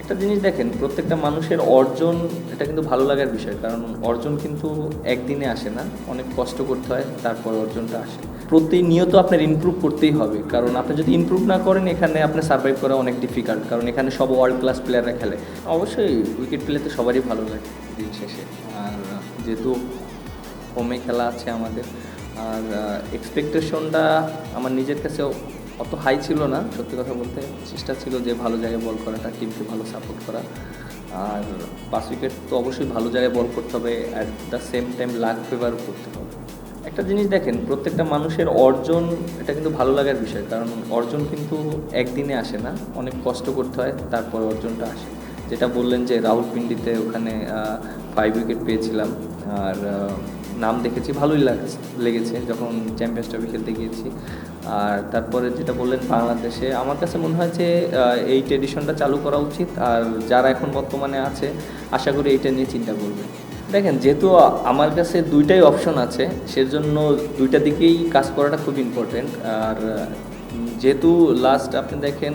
একটা জিনিস দেখেন, প্রত্যেকটা মানুষের অর্জন, এটা কিন্তু ভালো লাগার বিষয়। কারণ অর্জন কিন্তু একদিনে আসে না, অনেক কষ্ট করতে হয়, তারপর অর্জনটা আসে। প্রতিনিয়ত আপনার ইমপ্রুভ করতেই হবে। কারণ আপনি যদি ইমপ্রুভ না করেন, এখানে আপনার সার্ভাইভ করা অনেক ডিফিকাল্ট কারণ এখানে সব ওয়ার্ল্ড ক্লাস প্লেয়াররা খেলে। অবশ্যই উইকেট পেলে তো সবারই ভালো লাগে দিন শেষে। আর যেহেতু হোমে খেলা আছে আমাদের, আর এক্সপেকটেশনটা আমার নিজের কাছেও অত হাই ছিল না, সত্যি কথা বলতে চেষ্টা ছিল যে ভালো জায়গায় বল করাটা টিমকে ভালো সাপোর্ট করা। আর পাঁচ উইকেট তো অবশ্যই ভালো জায়গায় বল করতে হবে at the same time luck ফেভারও করতে হবে। একটা জিনিস দেখেন, প্রত্যেকটা মানুষের অর্জন, এটা কিন্তু ভালো লাগার বিষয়। কারণ অর্জন কিন্তু একদিনে আসে না, অনেক কষ্ট করতে হয়, তারপর অর্জনটা আসে। যেটা বললেন যে রাহুলপিন্ডিতে ওখানে ফাইভ উইকেট পেয়েছিলাম। আর নাম দেখেছি, ভালোই লাগছে, লেগেছে যখন চ্যাম্পিয়ন্স ট্রফি খেলতে গিয়েছি। আর তারপরে যেটা বললেন বাংলাদেশে, আমার কাছে মনে হয় যে এই ট্রেডিশনটা চালু করা উচিত। আর যারা এখন বর্তমানে আছে, আশা করি এইটা নিয়ে চিন্তা করবে। দেখেন, যেহেতু আমার কাছে দুইটাই অপশন আছে, সেজন্য দুইটা দিকেই কাজ করাটা খুব ইম্পর্টেন্ট আর যেহেতু লাস্ট আপনি দেখেন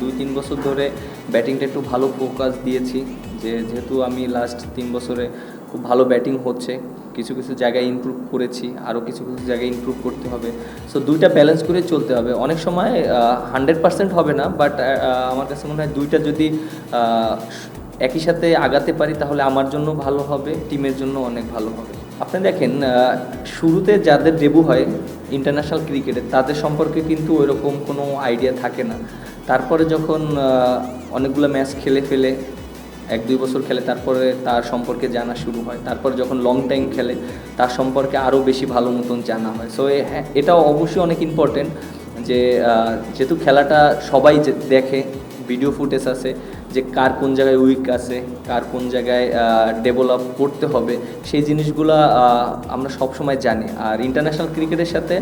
দুই, তিন বছর ধরে ব্যাটিংটা একটু ভালো ফোকাস দিয়েছি। যে যেহেতু আমি লাস্ট তিন বছরে খুব ভালো ব্যাটিং হচ্ছে, কিছু কিছু জায়গায় ইমপ্রুভ করেছি আরও কিছু কিছু জায়গায় ইমপ্রুভ করতে হবে। সো দুইটা ব্যালেন্স করে চলতে হবে। অনেক সময় হান্ড্রেড পার্সেন্ট হবে না বাট আমার কাছে মনে হয় দুইটা যদি একই সাথে আগাতে পারি, তাহলে আমার জন্য ভালো হবে টিমের জন্য অনেক ভালো হবে। আপনি দেখেন শুরুতে যাদের ডেবু হয় ইন্টারন্যাশনাল ক্রিকেটে তাদের সম্পর্কে কিন্তু ওইরকম কোনো আইডিয়া থাকে না। তারপরে যখন অনেকগুলো ম্যাচ খেলে ফেলে এক, দুই বছর খেলে, তারপরে তার সম্পর্কে জানা শুরু হয়। তারপর যখন লং টাইম খেলে, তার সম্পর্কে আরও বেশি ভালো মতন জানা হয়। সো এটাও অবশ্যই অনেক ইম্পর্টেন্ট যে যেহেতু খেলাটা সবাই দেখে ভিডিও ফুটেজ আছে যে, কার কোন জায়গায় উইক আছে, কার কোন জায়গায় ডেভেলপ করতে হবে, সেই জিনিসগুলো আমরা সব সময় জানি। আর ইন্টারন্যাশনাল ক্রিকেটের সাথে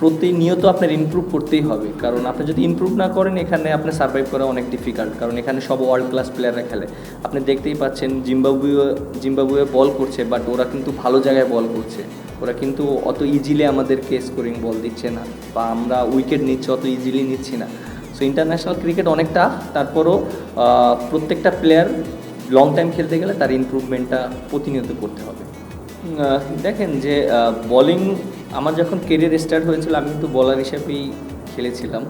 প্রতিনিয়ত আপনার ইমপ্রুভ করতেই হবে। কারণ আপনি যদি ইমপ্রুভ না করেন, এখানে আপনি সার্ভাইভ করা অনেক ডিফিকাল্ট কারণ এখানে সব ওয়ার্ল্ড ক্লাস প্লেয়াররা খেলে। আপনি দেখতেই পাচ্ছেন জিম্বাবুয়ে জিম্বাবুয়ে বল করছে বাট ওরা কিন্তু ভালো জায়গায় বল করছে। ওরা কিন্তু অত ইজিলি আমাদেরকে স্কোরিং বল দিচ্ছে না, বা আমরা উইকেট নিচ্ছি, অত ইজিলি নিচ্ছি না। সো ইন্টারন্যাশনাল ক্রিকেট অনেক টাফ তারপরও প্রত্যেকটা প্লেয়ার লং টাইম খেলতে গেলে তার ইমপ্রুভমেন্টটা প্রতিনিয়ত করতে হবে। দেখেন যে বোলিং আমার যখন কেরিয়ার স্টার্ট হয়েছিল, আমি কিন্তু বলার হিসেবেই খেলেছিলাম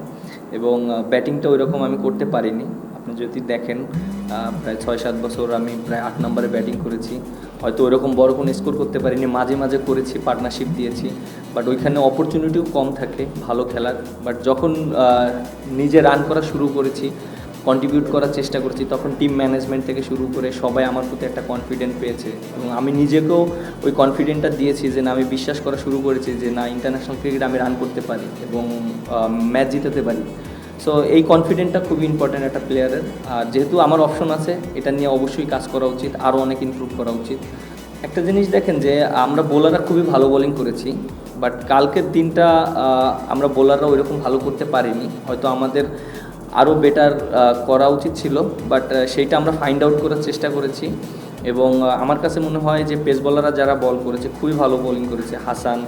এবং ব্যাটিংটা ওই রকম আমি করতে পারিনি। আপনি যদি দেখেন প্রায় ছয় সাত বছর আমি প্রায় আট নম্বরে ব্যাটিং করেছি। হয়তো ওইরকম বড় কোনো স্কোর করতে পারিনি, মাঝে মাঝে করেছি পার্টনারশিপ দিয়েছি। বাট ওইখানে অপরচুনিটিও কম থাকে, ভালো খেলার। বাট যখন নিজে রান করা শুরু করেছি কন্ট্রিবিউট করার চেষ্টা করছি, তখন টিম ম্যানেজমেন্ট থেকে শুরু করে সবাই আমার প্রতি একটা কনফিডেন্ট পেয়েছে। এবং আমি নিজেকেও ওই কনফিডেন্টটা দিয়েছি যে না, আমি বিশ্বাস করা শুরু করেছি যে না ইন্টারন্যাশনাল ক্রিকেট আমি রান করতে পারি এবং ম্যাচ জিতাতে পারি। সো এই কনফিডেন্টটা খুবই ইম্পর্ট্যান্ট একটা প্লেয়ারের আর যেহেতু আমার অপশন আছে, এটা নিয়ে অবশ্যই কাজ করা উচিত আরও অনেক ইমপ্রুভ করা উচিত। একটা জিনিস দেখেন যে, আমরা বোলাররা খুবই ভালো বোলিং করেছি বাট কালকের দিনটা আমরা বোলাররা ওইরকম ভালো করতে পারিনি। হয়তো আমাদের আরও বেটার করা উচিত ছিল বাট সেইটা আমরা ফাইন্ড আউট করার চেষ্টা করেছি। এবং আমার কাছে মনে হয় যে পেস বলাররা যারা বল করেছে, খুবই ভালো বোলিং করেছে। হাসান,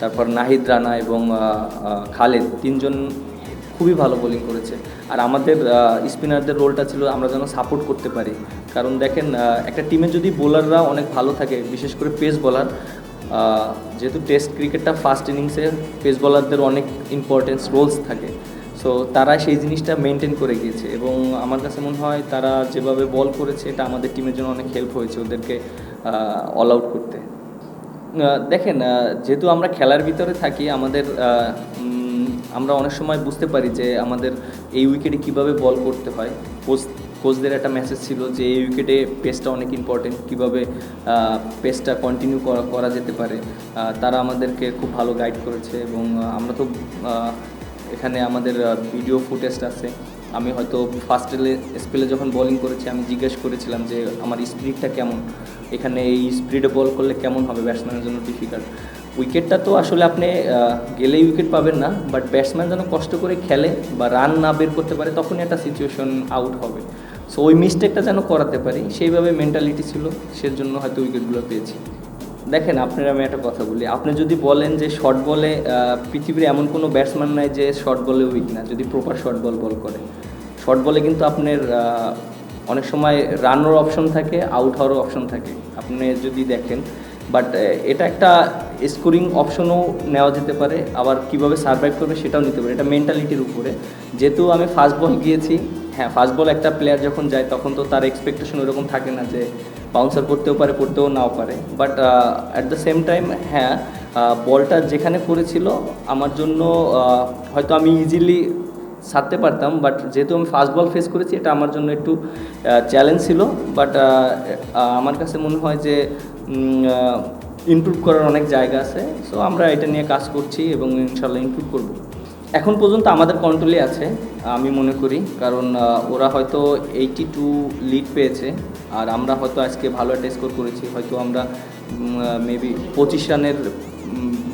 তারপর নাহিদ রানা এবং খালেদ, তিনজন খুবই ভালো বোলিং করেছে। আর আমাদের স্পিনারদের রোলটা ছিল আমরা যেন সাপোর্ট করতে পারি। কারণ দেখেন একটা টিমে যদি বোলাররা অনেক ভালো থাকে, বিশেষ করে পেস বলার যেহেতু টেস্ট ক্রিকেটটা ফার্স্ট ইনিংসে পেস বলারদের অনেক ইম্পর্টেন্স রোলস থাকে। সো তারা সেই জিনিসটা মেনটেন করে গিয়েছে এবং আমার কাছে মনে হয় তারা যেভাবে বল করেছে, এটা আমাদের টিমের জন্য অনেক হেল্প হয়েছে ওদেরকে অল আউট করতে। দেখেন যেহেতু আমরা খেলার ভিতরে থাকি, আমাদের আমরা অনেক সময় বুঝতে পারি যে আমাদের এই উইকেটে কীভাবে বল করতে হয়। কোচ কোচদের একটা মেসেজ ছিল যে এই উইকেটে পেসটা অনেক ইম্পর্টেন্ট কীভাবে পেসটা কন্টিনিউ করা যেতে পারে। তারা আমাদেরকে খুব ভালো গাইড করেছে এবং আমরা তো এখানে আমাদের ভিডিও ফুটেজটা আছে। আমি হয়তো ফার্স্ট স্পেলে যখন বোলিং করেছি, আমি জিজ্ঞেস করেছিলাম যে, আমার স্পিডটা কেমন? এখানে এই স্পিডে বল করলে কেমন হবে? ব্যাটসম্যানের জন্য ডিফিকাল্ট উইকেটটা তো আসলে আপনি গেলেই উইকেট পাবেন না বাট ব্যাটসম্যান যেন কষ্ট করে খেলে বা রান না বের করতে পারে, তখনই একটা সিচুয়েশন আউট হবে। সো ওই মিস্টেকটা যেন করাতে পারি, সেইভাবে মেন্টালিটি ছিল, সেজন্য হয়তো উইকেটগুলো পেয়েছি। দেখেন, আপনার আমি একটা কথা বলি। আপনি যদি বলেন যে শর্ট বলে পৃথিবীর এমন কোনো ব্যাটসম্যান নাই যে শর্ট বলে উইক না, যদি প্রপার শর্ট বল বল করে। শর্ট বলে কিন্তু আপনার অনেক সময় রানের অপশন থাকে আউট হওয়ারও অপশন থাকে। আপনি যদি দেখেন বাট এটা একটা স্কোরিং অপশনও নেওয়া যেতে পারে। আবার কীভাবে সার্ভাইভ করবে সেটাও নিতে পারে। এটা মেন্টালিটির উপরে। যেহেতু আমি ফার্স্ট বল গিয়েছি হ্যাঁ ফার্স্ট বল একটা প্লেয়ার যখন যায়, তখন তো তার এক্সপেকটেশন ওরকম থাকে না যে বাউন্সার করতেও পারে করতেও নাও পারে। But at the same time হ্যাঁ বলটা যেখানে পড়েছিল আমার জন্য হয়তো আমি ইজিলি সারতে পারতাম বাট যেহেতু আমি ফার্স্ট বল ফেস করেছি, এটা আমার জন্য একটু চ্যালেঞ্জ ছিল। বাট আমার কাছে মনে হয় যে ইমপ্রুভ করার অনেক জায়গা আছে। সো আমরা এটা নিয়ে কাজ করছি এবং ইনশাল্লাহ ইমপ্রুভ করব। এখন পর্যন্ত আমাদের কন্ট্রোলে আছে, আমি মনে করি। কারণ ওরা হয়তো এইটি টু লিড পেয়েছে, আর আমরা হয়তো আজকে ভালো একটা স্কোর করেছি। হয়তো আমরা মেবি পঁচিশ রানের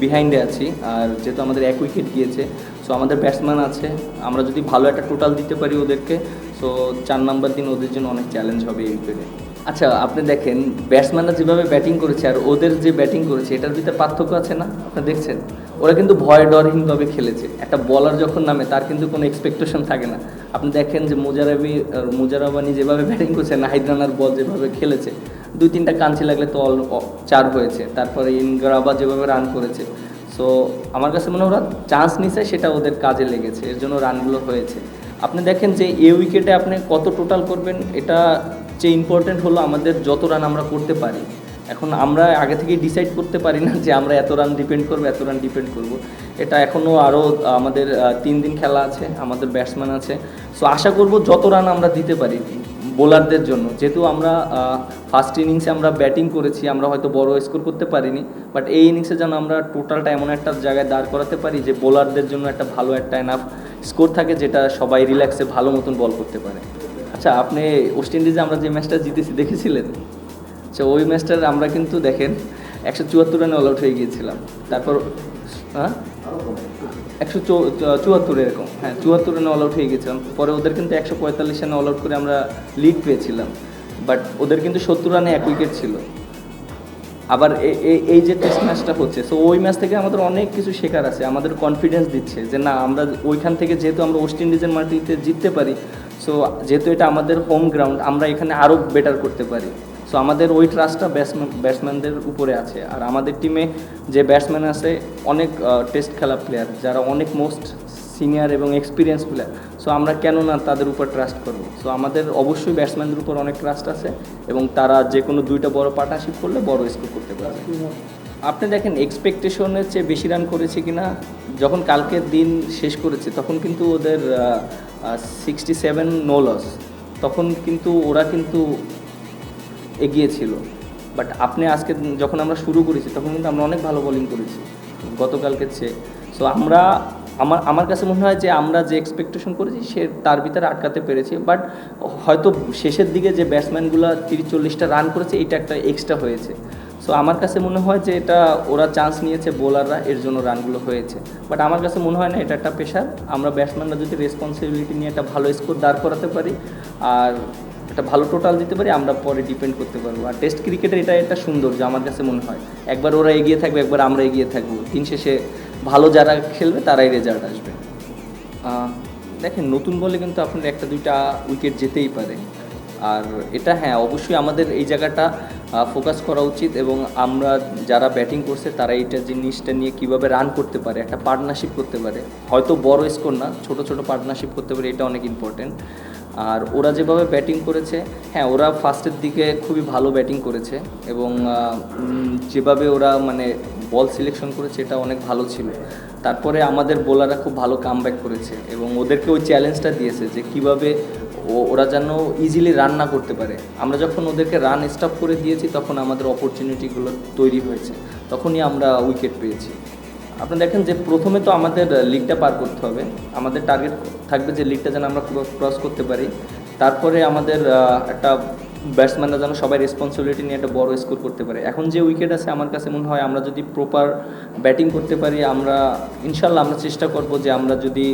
বিহাইন্ডে আছি। আর যেহেতু আমাদের এক উইকেট গিয়েছে সো আমাদের ব্যাটসম্যান আছে। আমরা যদি ভালো একটা টোটাল দিতে পারি ওদেরকে সো চার নাম্বার দিন ওদের জন্য অনেক চ্যালেঞ্জ হবে এই উইকেটে আচ্ছা আপনি দেখেন ব্যাটসম্যানরা যেভাবে ব্যাটিং করেছে আর ওদের যে ব্যাটিং করেছে, এটার ভিতরে পার্থক্য আছে না? আপনি দেখছেন? ওরা কিন্তু ভয় ডরহীনভাবে খেলেছে। একটা বলার যখন নামে, তার কিন্তু কোনো এক্সপেকটেশন থাকে না। আপনি দেখেন যে মুজারাবি মুজারাবানি যেভাবে ব্যাটিং করছে, নাহিদ রানার বল যেভাবে খেলেছে, দুই তিনটা কাঞ্চি লাগলে তো অল চার হয়েছে। তারপরে ইনগ্রাবা যেভাবে রান করেছে। সো আমার কাছে মনে হয় ওরা চান্স নিছে, সেটা ওদের কাজে লেগেছে। এর জন্য রানগুলো হয়েছে। আপনি দেখেন যে এ উইকেটে আপনি কত টোটাল করবেন, এটা যে ইম্পর্টেন্ট হলো আমাদের যত রান আমরা করতে পারি। এখন আমরা আগে থেকেই ডিসাইড করতে পারি না যে আমরা এত রান ডিপেন্ড করব, এত রান ডিপেন্ড করব। এটা এখনও আরও আমাদের তিন দিন খেলা আছে, আমাদের ব্যাটসম্যান আছে। সো আশা করব যত রান আমরা দিতে পারি বোলারদের জন্য। যেহেতু আমরা ফার্স্ট ইনিংসে আমরা ব্যাটিং করেছি, আমরা হয়তো বড় স্কোর করতে পারিনি বাট এই ইনিংসে যেন আমরা টোটালটা এমন একটা জায়গায় দাঁড় করাতে পারি যে বোলারদের জন্য একটা ভালো একটা এনাফ স্কোর থাকে যেটা সবাই রিল্যাক্সে ভালো মতন বল করতে পারে। আচ্ছা আপনি ওয়েস্ট ইন্ডিজে আমরা যে ম্যাচটা জিতেছি, দেখেছিলেন? আচ্ছা ওই ম্যাচটার আমরা কিন্তু দেখেন, একশো চুয়াত্তর রানে অল আউট হয়ে গিয়েছিলাম। তারপর হ্যাঁ? একশো চুয়াত্তর এরকম হ্যাঁ চুয়াত্তর রানে অল আউট হয়ে গেছিলাম পরে ওদের কিন্তু একশো পঁয়তাল্লিশ রানে অল আউট করে আমরা লিড পেয়েছিলাম। বাট ওদের কিন্তু সত্তর রানে এক উইকেট ছিল। আবার এই যে টেস্ট ম্যাচটা হচ্ছে সো ওই ম্যাচ থেকে আমাদের অনেক কিছু শেখার আছে। আমাদের কনফিডেন্স দিচ্ছে যে না, আমরা ওইখান থেকে যেহেতু আমরা ওয়েস্ট ইন্ডিজের মাটিতে জিততে পারি সো যেহেতু এটা আমাদের হোম গ্রাউন্ড আমরা এখানে আরও বেটার করতে পারি। সো আমাদের ওই ট্রাস্টটা ব্যাটসম্যান ব্যাটসম্যানদের উপরে আছে। আর আমাদের টিমে যে ব্যাটসম্যান আছে, অনেক টেস্ট খেলা প্লেয়ার যারা অনেক মোস্ট সিনিয়র এবং এক্সপিরিয়েন্স প্লেয়ার সো আমরা কেন না তাদের উপর ট্রাস্ট করব? সো আমাদের অবশ্যই ব্যাটসম্যানদের উপর অনেক ট্রাস্ট আছে এবং তারা যে কোনো দুইটা বড় পার্টনারশিপ করলে বড় স্কোর করতে পারবে। আপনি দেখেন এক্সপেকটেশনের চেয়ে বেশি রান করেছে কিনা, যখন কালকের দিন শেষ করেছে, তখন কিন্তু ওদের সিক্সটি সেভেন নো লস তখন কিন্তু ওরা কিন্তু এগিয়েছিল। বাট আপনি আজকে যখন আমরা শুরু করেছি, তখন কিন্তু আমরা অনেক ভালো বোলিং করেছি। গতকালকের চেয়ে। সো আমরা, আমার আমার কাছে মনে হয় যে আমরা যে এক্সপেকটেশন করেছি, সে তার ভিতরে আটকাতে পেরেছি। বাট হয়তো শেষের দিকে যে ব্যাটসম্যানগুলো তিরিশ চল্লিশটা রান করেছে, এটা একটা এক্সট্রা হয়েছে। সো আমার কাছে মনে হয় যে এটা ওরা চান্স নিয়েছে বোলাররা এর জন্য রানগুলো হয়েছে। বাট আমার কাছে মনে হয় না এটা একটা পেশার আমরা ব্যাটসম্যানরা যদি রেসপন্সিবিলিটি নিয়ে একটা ভালো স্কোর দাঁড় করাতে পারি, আর একটা ভালো টোটাল দিতে পারি, আমরা পরে ডিপেন্ড করতে পারব। আর টেস্ট ক্রিকেটের এটা একটা সুন্দর, যে আমার কাছে মনে হয়। একবার ওরা এগিয়ে থাকবে, একবার আমরা এগিয়ে থাকব। দিন শেষে ভালো যারা খেলবে, তারাই রেজাল্ট আসবে। দেখেন, নতুন বলে কিন্তু আপনার একটা দুইটা উইকেট যেতেই পারে। আর এটা হ্যাঁ অবশ্যই আমাদের এই জায়গাটা ফোকাস করা উচিত এবং আমরা যারা ব্যাটিং করছে তারা এইটা জিনিসটা নিয়ে কীভাবে রান করতে পারে, একটা পার্টনারশিপ করতে পারে। হয়তো বড় স্কোর না, ছোট ছোট পার্টনারশিপ করতে পারে, এটা অনেক ইম্পর্টেন্ট আর ওরা যেভাবে ব্যাটিং করেছে হ্যাঁ ওরা ফার্স্টের দিকে খুবই ভালো ব্যাটিং করেছে এবং যেভাবে ওরা মানে বল সিলেকশন করেছে, এটা অনেক ভালো ছিল। তারপরে আমাদের বোলাররা খুব ভালো কামব্যাক করেছে এবং ওদেরকে ওই চ্যালেঞ্জটা দিয়েছে যে কীভাবে ও- ওরা যেন ইজিলি রান না করতে পারে। আমরা যখন ওদেরকে রান স্টপ করে দিয়েছি, তখন আমাদের অপরচুনিটিগুলো তৈরি হয়েছে। তখনই আমরা উইকেট পেয়েছি। আপনি দেখেন যে প্রথমে তো আমাদের লিগটা পার করতে হবে। আমাদের টার্গেট থাকবে যে লিগটা যেন আমরা ক্রস করতে পারি। তারপরে আমাদের একটা ব্যাটসম্যানরা যেন সবাই রেসপন্সিবিলিটি নিয়ে একটা বড় স্কোর করতে পারে। এখন যে উইকেট আছে, আমার কাছে মনে হয় আমরা যদি প্রপার ব্যাটিং করতে পারি, আমরা ইনশাল্লাহ আমরা চেষ্টা করব যে আমরা যদি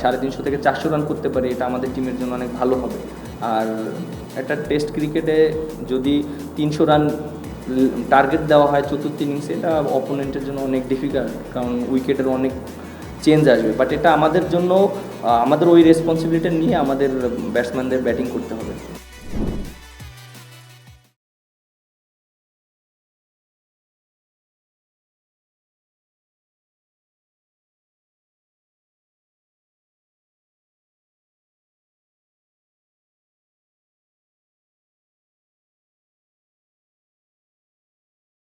সাড়ে তিনশো থেকে চারশো রান করতে পারি, এটা আমাদের টিমের জন্য অনেক ভালো হবে। আর একটা টেস্ট ক্রিকেটে যদি তিনশো রান টার্গেট দেওয়া হয় চতুর্থ ইনিংসে এটা অপোনেন্টের জন্য অনেক ডিফিকাল্ট কারণ উইকেটের অনেক চেঞ্জ আসবে। বাট এটা আমাদের জন্য আমাদের ওই রেসপন্সিবিলিটি নিয়ে আমাদের ব্যাটসম্যানদের ব্যাটিং করতে হবে।